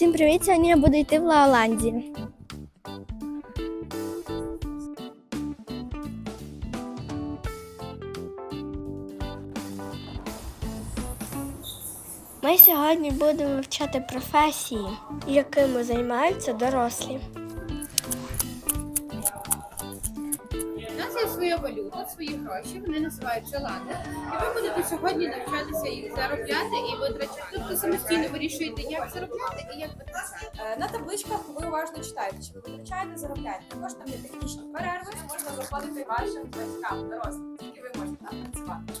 Всім привіт! Сьогодні я буду йти в Лаоландію. Ми сьогодні будемо вивчати професії, якими займаються дорослі. Валюта, свої гроші, вони називаються лади. І ви будете сьогодні навчатися їх заробляти і витрачати. Тобто самостійно вирішуєте, як заробляти і як витрачати. Е, На табличках ви уважно читаєте, чи ви витрачаєте, заробляєте. Також там є технічні перерви, можна заплатити вашим батькам, дорослим, тільки ви можете там працювати.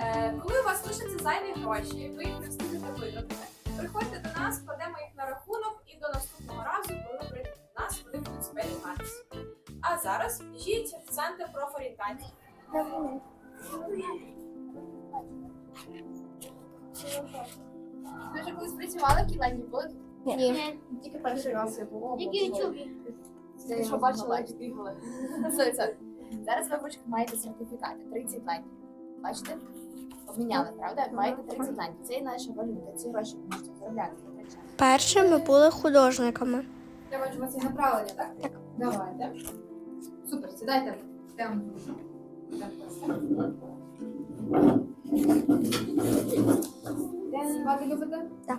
Е, Коли у вас лишаться зайві гроші, ви їх не встигнете витратити, приходьте до нас, кладемо їх на рахунок і до наступного разу, коли прийдете до нас, вони будуть зберігатися. А зараз біжіть в центр профорієнтації. Ви вже колись працювали в Кіланді, були? Ні. Тільки перший раз я була. Які ютубі? Ти що бачила, як бігали? Це, це. Зараз ви маєте сертифікати, 30 лендів. Бачите? Обміняли, правда? Маєте 30 лендів. Це і наша валюта, ці гроші ви можете заробляти. витрачати. Перше ми були художниками. Я бачу, у вас є направлення, так? Так. Давайте. Супер, сідайте. Йдемо. Співати любите? Так.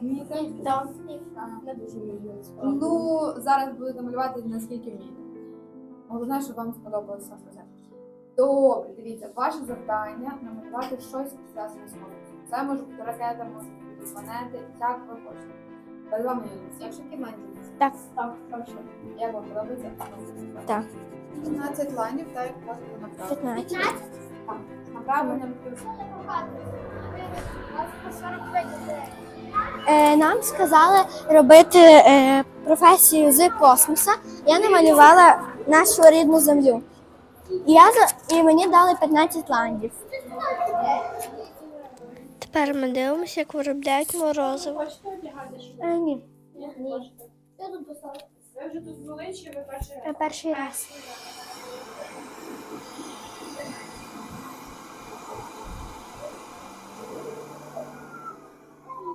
Так. Не дуже вмію. Ну, зараз будете малювати наскільки вмієте. Головне, щоб вам сподобалося сам процес. Добре, дивіться, ваше завдання намалювати щось зв'язане з космосом. Це може бути ракета, може бути планети, як ви хочете. Перед вами є всі Фінляндії. Так. Так, точно. Як вам подобається? Так. 15 ланів, так як у вас 15. Так, плюс. Е, нам сказали робити е, професію з космоса. Я намалювала нашу рідну землю. І, я, за- і мені дали 15 ландів. Тепер ми дивимося, як виробляють морозиво. Хочете одягати чи Е, ні, ні? Ви вже тут були, чи ви перший раз? перший раз.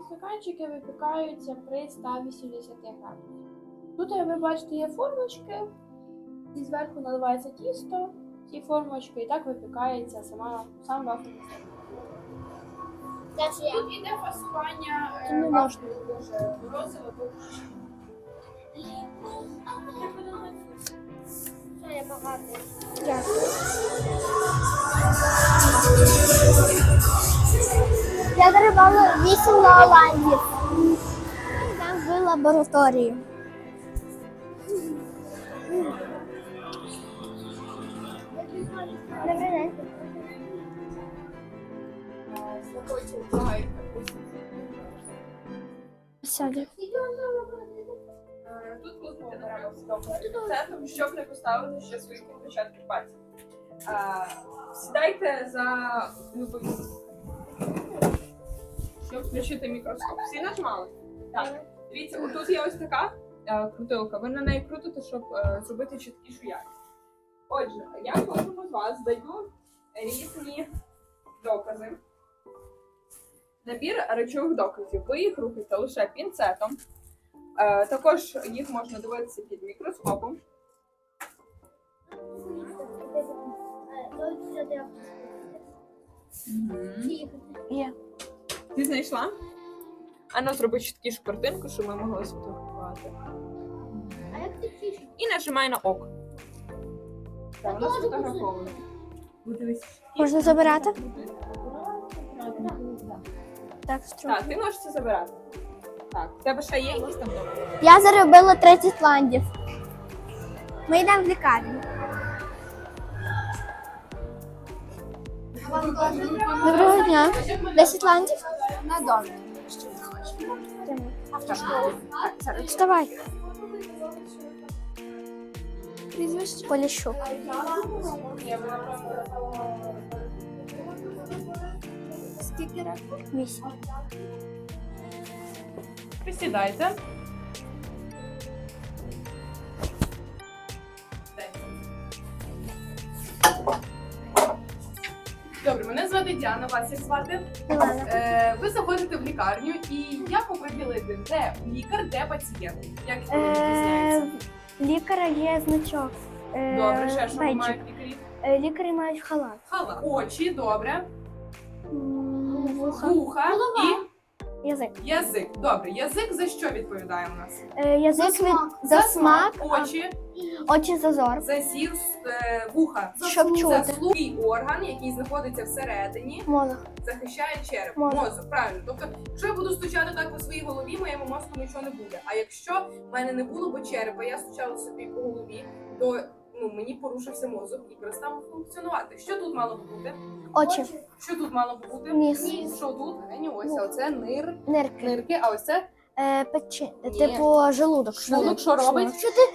Стаканчики випікаються при 180 градусах. Тут, як ви бачите, є формочки, і зверху наливається тісто, ці формочки, і так випікається сама сам вафельний стакан. Тут іде фасування Тут не можна. дуже морозиво, бо Дякую. Я дарувала 8 лаоландів. Йдемо в лабораторію. Добрий Сяду. Е, Тут плотно треба встановити центром, щоб не поставити ще свої відпечатки пальців. Сідайте за любий. Щоб включити мікроскоп. Всі нажмали? Так. Дивіться, отут є ось така е, крутилка. Ви на неї крутите, щоб е, зробити чіткішу якість. Отже, я кожному з вас даю різні докази. Набір речових доказів. Ви їх рухаєте лише пінцетом. Е, також їх можна дивитися під мікроскопом. Є. Ти знайшла? Ану, зроби чіткішу картинку, щоб ми могли сфотографувати. А як ти? І нажимай на ок. Так, воно сфотографовано. Можна забирати? Так. Так, ти можеш це забирати. Так, у тебе ще є якісь там докази? Я заробила 30 ландів. Ми йдемо в лікарню. Доброго дня. 10 ландів? На домі. Автошколу. Вставай. Прізвище Поліщук. Скільки років? Вісім. Присідайте. Добре, мене звати Діана, вас як звати? Е, ви заходите в лікарню і як оприділити, де лікар, де пацієнт. Як вони Е, відрізняються? лікаря є значок. Е, Добре, ще що бейджик. мають лікарі? Е, Лікарі мають халат. Хала. Очі, добре. Вуха. Вуха Язик. і язик. Добре, язик за що відповідає у нас? Е, Язик від за смак, очі, очі за зор. за зір, е, вуха, за Щоб слух, чути. за слух. І орган, який знаходиться всередині, Мозок. захищає череп, Мозок. мозок. Правильно. Тобто, якщо я буду стучати так по своїй голові, моєму мозку нічого не буде. А якщо в мене не було б черепа, я стучала собі по голові, то ну мені порушився мозок і перестав функціонувати. Що тут мало б бути? Очі. Що тут мало б бути? Ніс. Що тут? Ні, ось а оце нир, Нирки. нирки, а ось це Е, печі... Ні. Типу желудок. шлунок, що робить?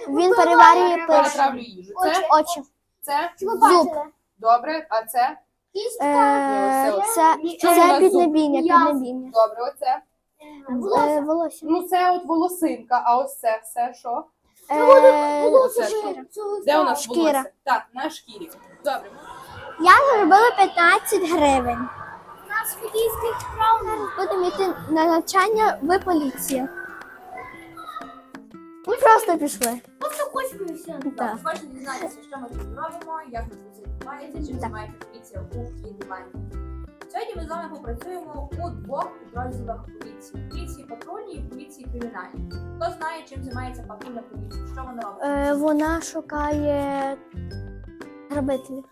Він переварює пишу. Перетравлю їжу. Це, Очі. це Зуб. добре, а це Е, Ні, ось це Що у це піднебіння, піднебіння. добре, оце. Е, Волосся. Ну це от волосинка, а ось це все що? Е, Оце? Де у нас Шкіра. волосся? Так, на шкірі. Добре. Я заробила 15 гривень. Будемо йти на навчання в поліцію. Ми просто пішли. Просто хочемо і. Так. Хочете дізнатися, що ми тут робимо, як тут це відбувається, чим займається поліція у Києві. Сьогодні ми з вами попрацюємо у двох підрозділах поліції: поліції патрульній і поліції кримінальній. Хто знає, чим займається патрульна поліція? Що вона робить? Е, вона шукає грабителів.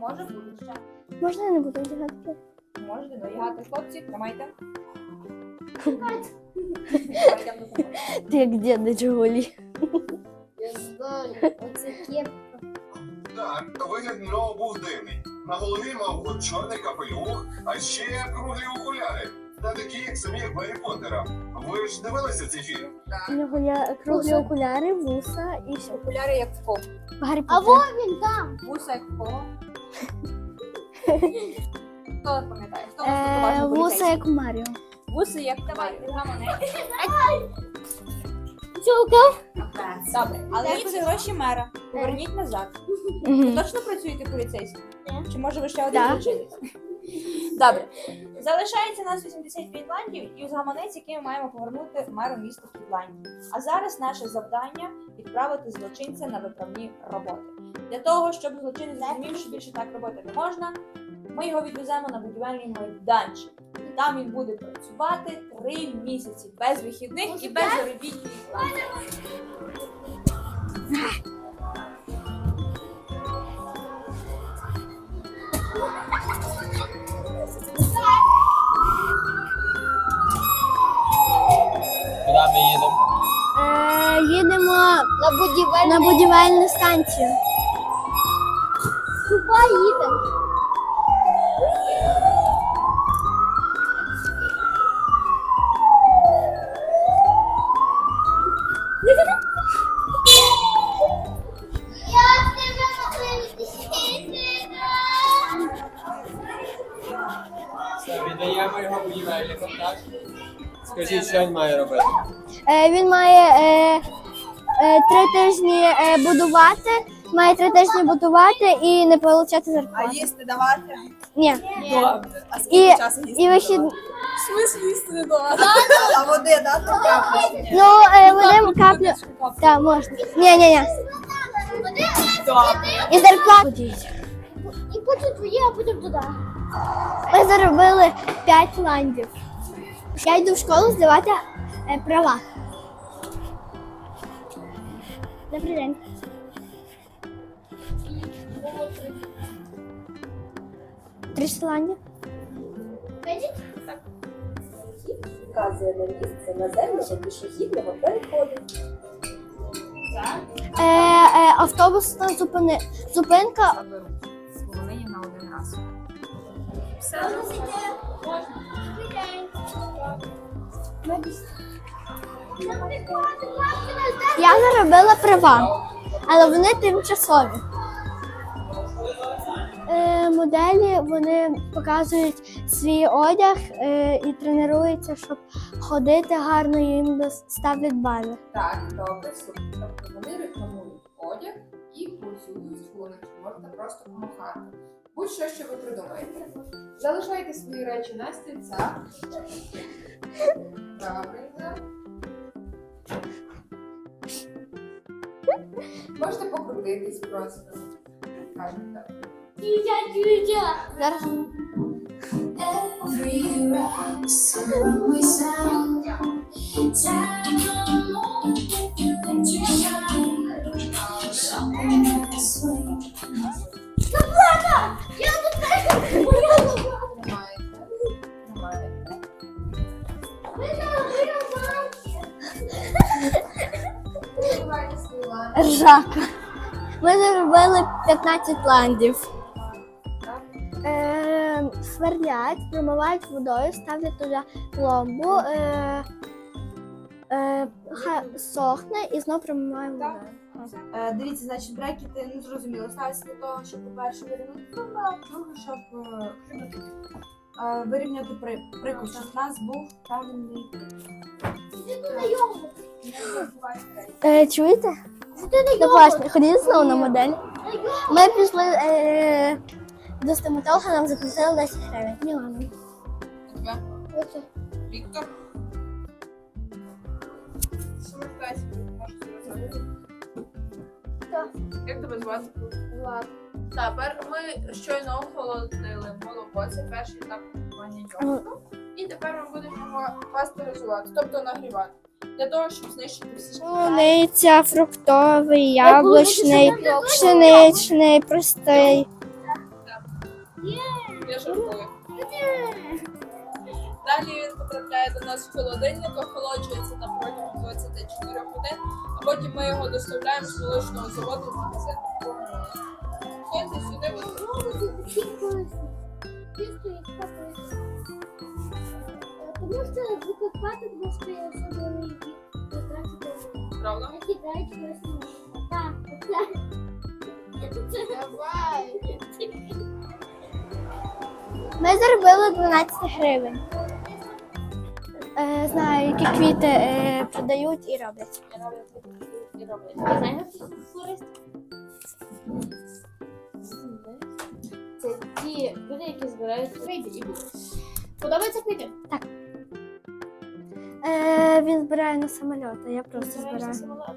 Може бути ще. Можна я не буду одягати? Можете доїгати хлопці, тримайте. Давайте допоможу. Ти як дід на Я знаю, оце кепка. Так, вигляд в нього був дивний. На голові мав чорний капелюх, а ще круглі окуляри. Та такі, як самі як Гаррі Поттера. Ви ж дивилися цей фільм? У нього є круглі окуляри, вуса і все. Окуляри як в кого? Гаррі А Поттер. во він там. Вуса як в кого? Хто пам'ятає? Хто у нас тут Е, вуса поліцейський? як у Маріо. Вуси як Давайте, гаманець. Чулка? Добре, але Ні, це гроші мера. Поверніть назад. Ви точно працюєте поліцейським? Чи може ви ще один злочинець? Добре. Залишається нас 85 ландів і з гаманець, який ми маємо повернути меру міста Фідландії. А зараз наше завдання відправити злочинця на виправні роботи. Для того, щоб злочинець зрозумів, що більше так робити не можна, ми його відвеземо на будівельний майданчик. Там він буде працювати три місяці без вихідних і без заробітної плати. Куди ми їдемо? Е, їдемо на, будівель... на будівельну станцію. Купа їде. Він має е, е, три тижні е, будувати, має три тижні будувати і не отримати зарплату. їсти давати? Ні. Добре. А І, часу їсти? і вихід... В смислі їсти не давати? А води дати каплю? Ну, е, вони каплю. Так, можна. Ні, ні, ні. Добре. І зарплату. І потім твоє, а потім туди. Ми заробили 5 ландів. Я йду в школу здавати е, права. Добрий день. Тридцять ландів. Вказує на місце наземного пішохідного переходу. Е, е, автобусна зупини... зупинка. З на один раз. Я заробила права, але вони тимчасові. Е, моделі вони показують свій одяг е, і тренуються, щоб ходити гарно, їм ставлять бали. Так, добре, супер. Тобто вони рекламують одяг і працюють фони, можете просто помахати. будь-що, що ви придумаєте. Залишайте свої речі на стільцях. Правильно. Можете покрутитись просто. Кажемо так. Тітя, тітя. Зараз. Тримаєте. 15 ландів. Е, сверлять, промивають водою, ставлять туди пломбу, е, е, хай сохне і знову промиваємо водою. Е, дивіться, значить, брекети не зрозуміло. Ставиться для того, щоб, по-перше, вирівняти зуби, а друге, щоб е, е, вирівняти при, прикус, щоб в нас був правильний. Е, чуєте? Ну, класно, ходіть знову на модель. Ми пішли е, до стоматолога, нам заплатили 10 гривень. Мілана. Тебе? Оце. Віктор. Так. Як тебе звати? Влад. Тепер ми щойно охолодили молоко, це перший етап приготування йогурту. І тепер ми будемо його пастеризувати, тобто нагрівати. Для того, щоб знищити всі Полуниця, фруктовий, яблучний, пшеничний, простий. Я жартую. Далі він потрапляє до нас в холодильник, охолоджується на протягом 24 годин, а потім ми його доставляємо з молочного заводу в магазин. Ходьте сюди, будь Тому що закупати трошки особливий правда? Які дають щось. Так, це. Давай! Ми заробили 12 гривень. Е, знаю, які квіти е, продають і роблять. Це ті люди, які збирають квіти і Подобається квіти? Е, він збирає на самоліт, а я просто збираю. самоліта,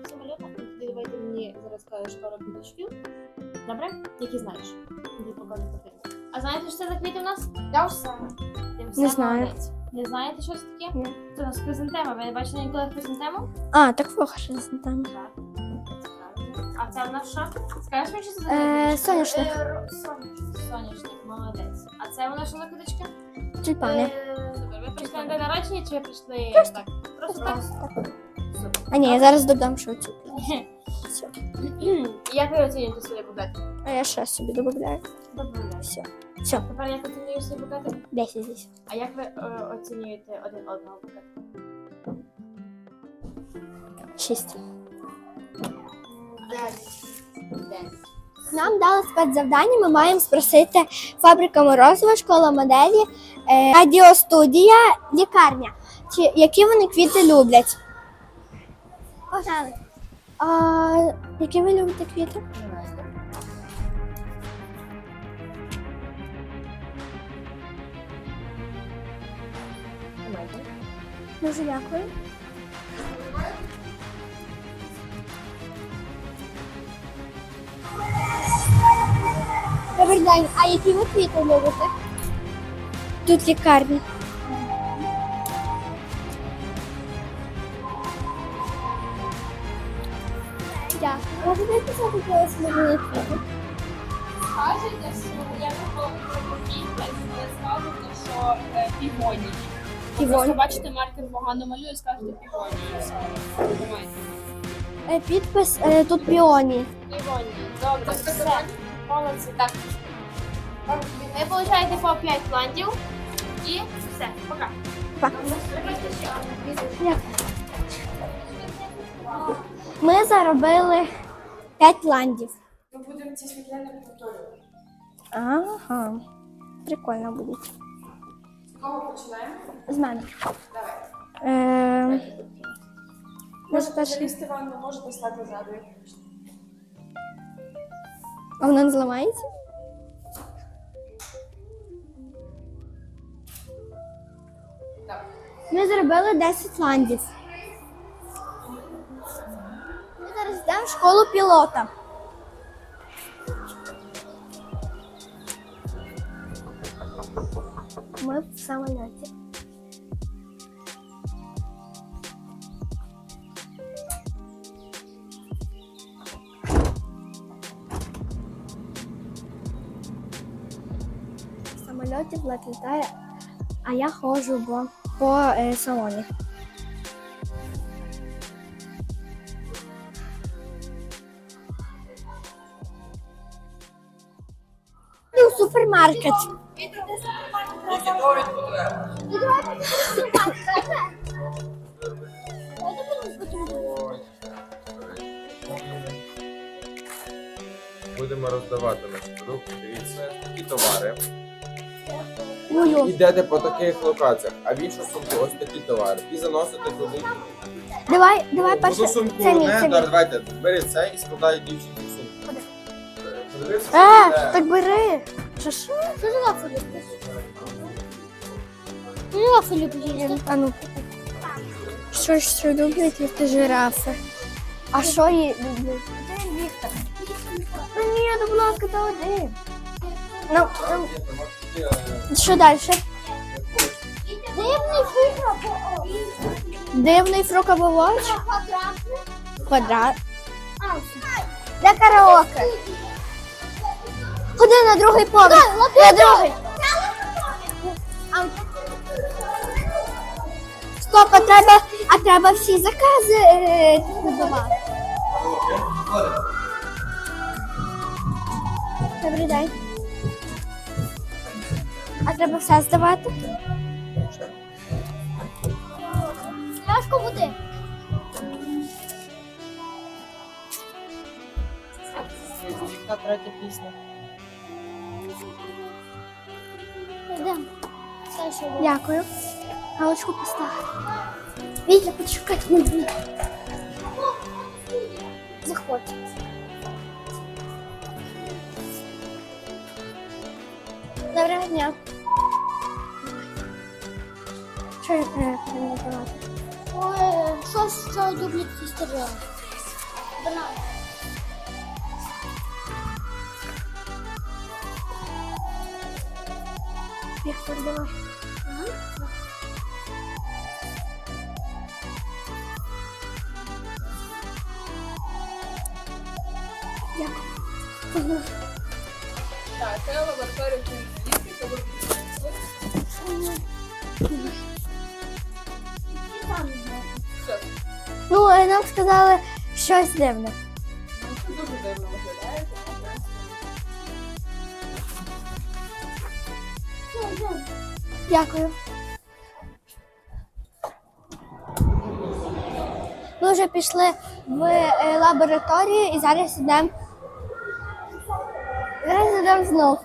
тоді давайте мені зараз скажеш пару квіточків. Добре? Які знаєш? Тоді покажу картинку. А знаєте, що це за квіти у нас? Я все. Не знаю. Не знаєте, що це таке? Ні. Це у нас хризантема. Ви не бачили ніколи хризантему? А, так вохоже там. Так. А це у нас що? Скажеш мені, що це за Е, квіточка? соняшник. Е, ро- Соняшник. Соняшник, молодець. А це у нас що за квіточка? Тюльпани. Е. Ви прийшли на день народження чи ви прийшли так? Просто так? Супер. А ні, я зараз додам що ці. Як ви оцінюєте свої букети? А я ще собі додаю. Добре. Все. Все, Тепер як оцінюєш свої букети? 10 10. А як ви е, оцінюєте один одного букет? 6. Нам дали спецзавдання, ми маємо спросити фабрика морозива, школа моделі, е, радіостудія, лікарня. Чи які вони квіти люблять? Погнали. А, які ви любите квіти? Дуже дякую. Добрий день. А які ви квіти любите? Тут лікарня. Дякую. Можете написати когось мені квіти? Скажете, що я виходжу скажете, що е. Півонії. Просто бачите, маркер погано малює, скажете і все. Тримайте. Е, Підпис е, тут піоні. Півонії. Добре, все. Молодці. Так. Ви получаєте по 5 плантів і все. Пока. Ми заробили 5 ландів. Ми будемо ці світлини повторювати. Ага. Прикольно буде. З кого починаємо? З мене. Давай. Е, може перший. вам, не можете стати ззаду, як хочете. А вона не зламається? Ми зробили 10 ландів. Ми зараз йдемо в школу пілота. Ми в самоліті. В самоліті Влад літає, а я ходжу бо, по е, салоні. Ну, супермаркет. Будемо роздавати наші продукти. Дивіться, такі товари. Ую. Йдете по таких локаціях, а в іншу сумку ось такі товари. І заносите туди. Давай, давай Одну перше. сумку Це мій, не, це мій. давайте, бери це і складай дівчинку в сумку. Подивися, що Е, йде. так бери. Що що? Що за любиш? Ну, лафу любиш. А ну. Що ж що люблять тільки жирафи? А що її люблять? Один Віктор. Ну ні, ну, будь ласка, та один. Ну, ну, що далі? Дивний фрукабовоч. Дивний фрукабовоч? Квадрат. Де караоке? Ходи на другий поверх. На другий. Стоп, а треба, а треба всі закази е, надавати. Добрий день. А треба все здавати? Пляшку води. Третя пісня. Дякую. Галочку поставити. Вітя, почекай мене. Заходь. Доброго дня. Що я перемонтувати? Ой, щось, що люблять історію. Банан. Віктор, давай. Сказали щось дивне. Це дуже дивно виглядає. Дякую. Ми вже пішли в е, лабораторію і зараз йдемо. Зараз йдемо знов.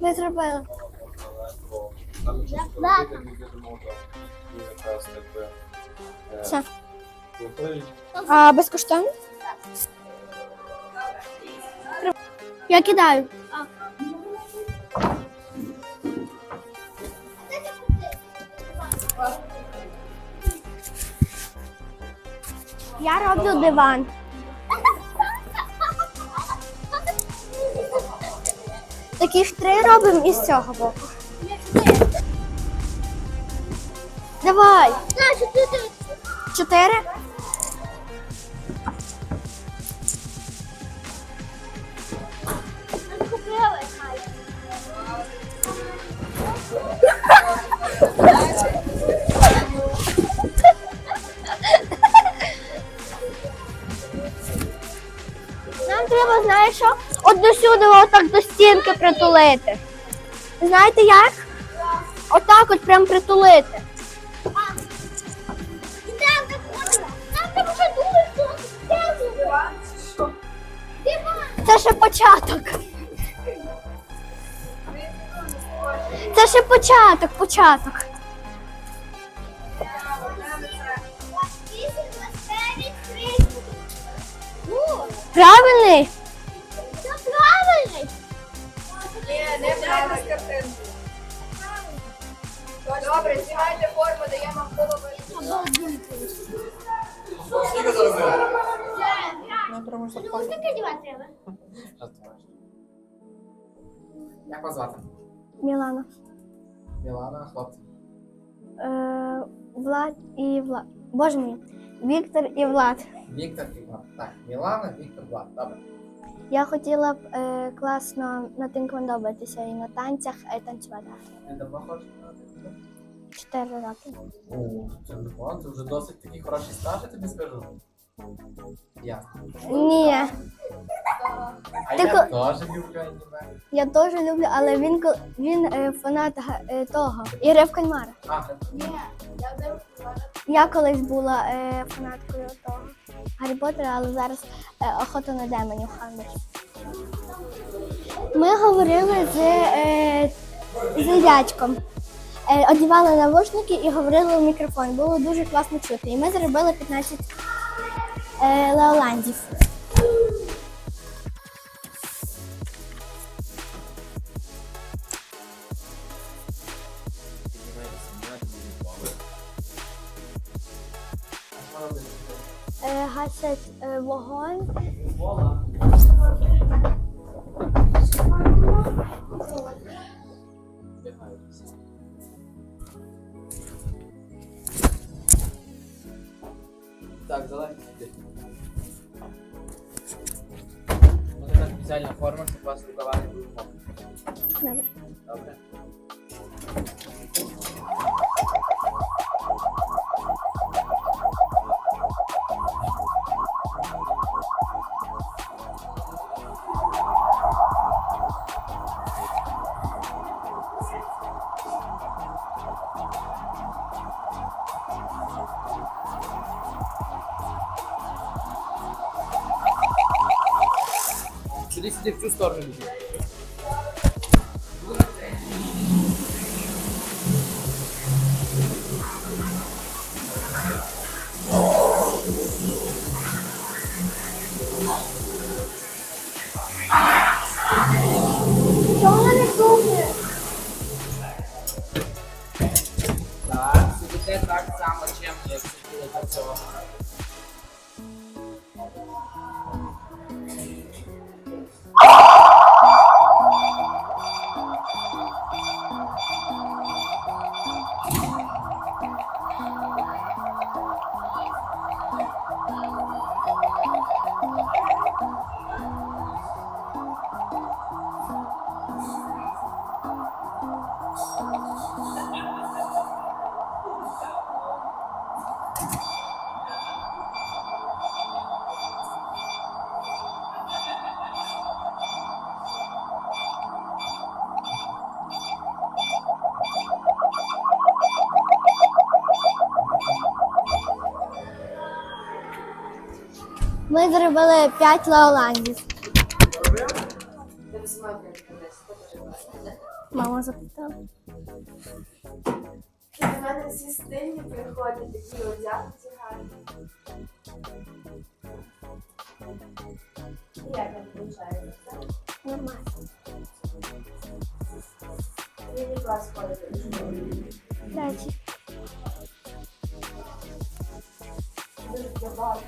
Ми зробили. Там е, Все. А безкоштовно? Я кидаю. Я роблю диван. Таких три робимо із цього боку. Давай. Чотири. Нам треба, знаєш що? От до сюди, отак до стінки притулити. Знаєте як? Отак от прям притулити. Це ще початок. Ще початок, початок. Правильний? Це правильний. Ні, не правильно з картинки. Добре, знімайте форму, даємо вам голови. Скільки заробили? Як вас звати? Мілана. Мілана, хлопці. Е, Влад і Влад. Боже мій. Віктор і Влад. Віктор і Влад. Так, Мілана, Віктор, Влад. Добре. Я хотіла б е, класно на тинквондо битися і на танцях е, танцювати. Ти давно хочеш? Чотири роки. О, це о, це вже досить такий хороший стаж, я тобі скажу. Ясно. Ні, А Ти я теж люблю аніме. я теж люблю, але він ко- він е, фанат га- е, того. Ігри в кальмара. А, це Я колись була е, фанаткою того Гаррі Поттера, але зараз е, охота на демонів Ханбер. Ми говорили з, е, з дядьком. Е, одягали навушники і говорили в мікрофон. Було дуже класно чути. І ми зробили 15 е, леоландів. Е, гасять е, вогонь. Сюди, сюди, в 5 леоландів. Мама запитала. До мене всі стильні приходять, такі одягнуті гарні. Як вам виходить? Нормально. Мені клас ходити. Дальше.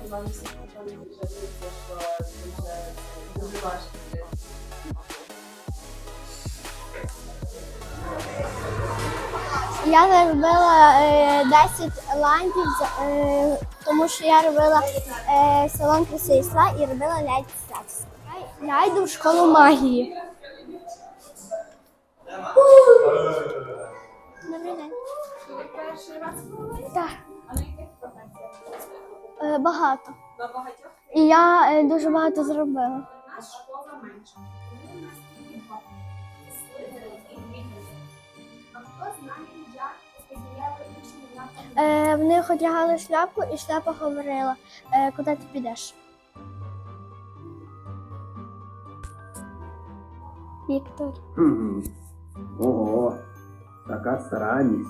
Дуже багато в мене всіх вже що дуже, дуже важко. Я заробила е, 10 ландів, е, тому що я робила е, салон краси і робила лядь статус. Я йду в школу магії. Багато. Багатьох І я е, дуже багато зробила. школа менша. Тому у нас тільки два. Слизери і Гриффіндор. А хто знає, як подіяли учні на Е, в них одягали шляпку, і шляпа говорила, е, куди ти підеш. Віктор. Хм. Ого, така старанність.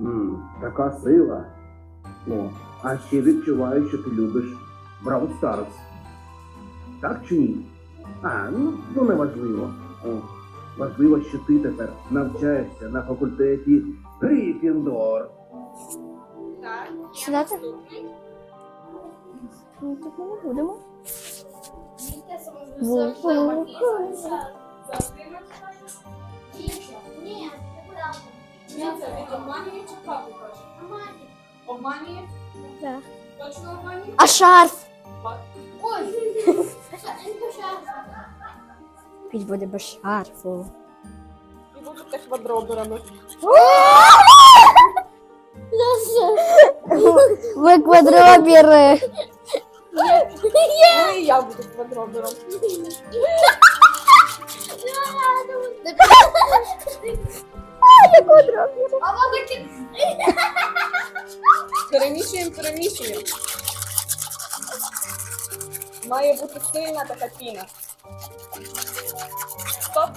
М, така сила. О, а ще відчуваю, що ти любиш Brawl Stars. Так чи ні? А, ну, ну неважливо. О, Важливо, що ти тепер навчаєшся на факультеті Грифіндор. Так. Сідати? Наступний. Ну, тут ми не будемо. Обманює чи правду каже? Обманює? Обманює? А шарф? Піть буде без шарфу. І будете квадроберами. Ви квадробіри. Ну і я буду квадробером. Перемішуємо, перемішуємо. Має бути сильна така піна. Стоп.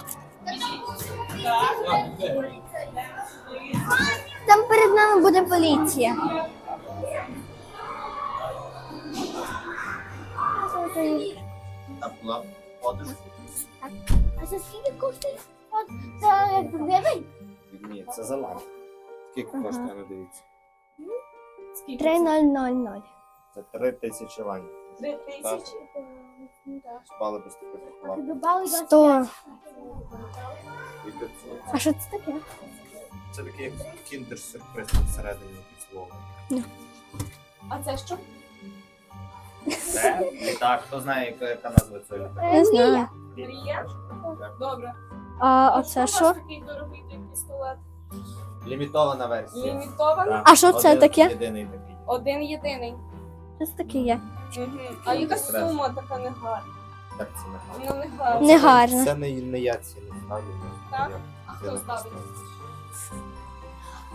А. Там перед нами буде поліція. А за скільки коштує? Це як гривень? Ні, це за лам. Скільки Ага. коштує, не дивіться. Скільки? 3000. Це три тисячі лань. Три тисячі. Спали без таких лам. Добавили 100. І 500. А що це таке? Це такий кіндер-сюрприз всередині під словом. А це що? Це літак. Хто знає, яка, яка назва цього літака? Не знаю. Мрія? Добре. А у оце вас що? такий дорогий той пістолет? Лімітована версія. Лімітований? Так. А що це Один таке? Єдиний такий. Один єдиний. Що це таке є? Угу. А яка Стрес. сума така негарна? Так, це не гарно. Ну не гарна. Не гарно. Це не, не я ці не ставлю. Так? Я- А хто ставить?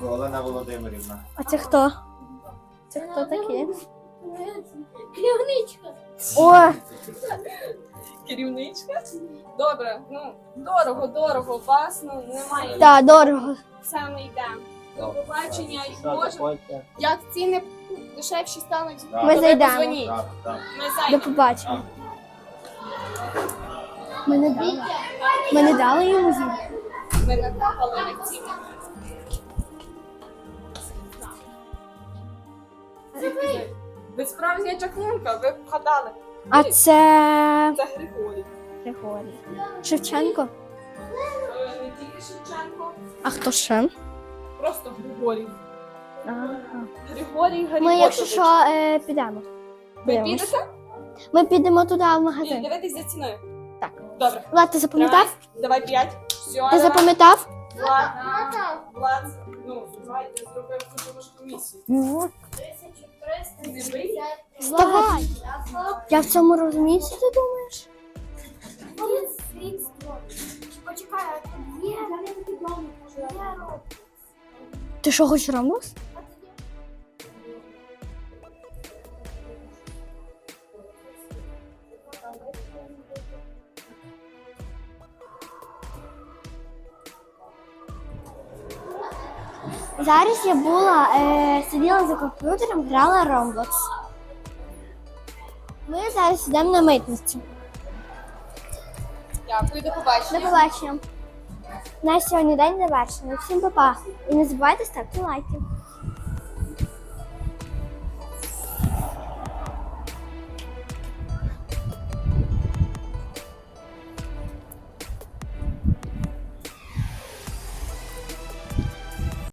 Олена Володимирівна. А це хто? Це хто таке? О, Керівничка? Добре, ну дорого, дорого. Вас ну немає. так, дорого. Це не йде. До побачення і може. Як ціни дешевші стануть. Ми зайдемо. Ми До побачення. Ми не дали. Ми не дали йому зі. Ми не дали ціни. Ви справжня чаклунка, ви вгадали. А це Це Григорій. Григорій. Шевченко. Е, Не тільки Шевченко, А хто ще? просто Григорій. Ага. Григорій Гаррі Ми, якщо що, е, підемо. Ви Дивимось. підете? Ми підемо туди в Ні, магазин. дивитесь за ціною. Так. Добре. Влад, ти запам'ятав? Давай п'ять. Все, Ти запам'ятав? Влад, Влад, ну, давайте зробимо дуже важку місію. Ну. Вставай. Я в цьому розуміюся, ти думаєш? Почекай, а є, вдома можу. Ти що хочеш рамус? Зараз я була, е, сиділа за комп'ютером, грала Roblox. Ми зараз йдемо на митницю. Дякую, до побачення. До побачення. На сьогодні день завершений. Всім па-па. І не забувайте ставити лайки.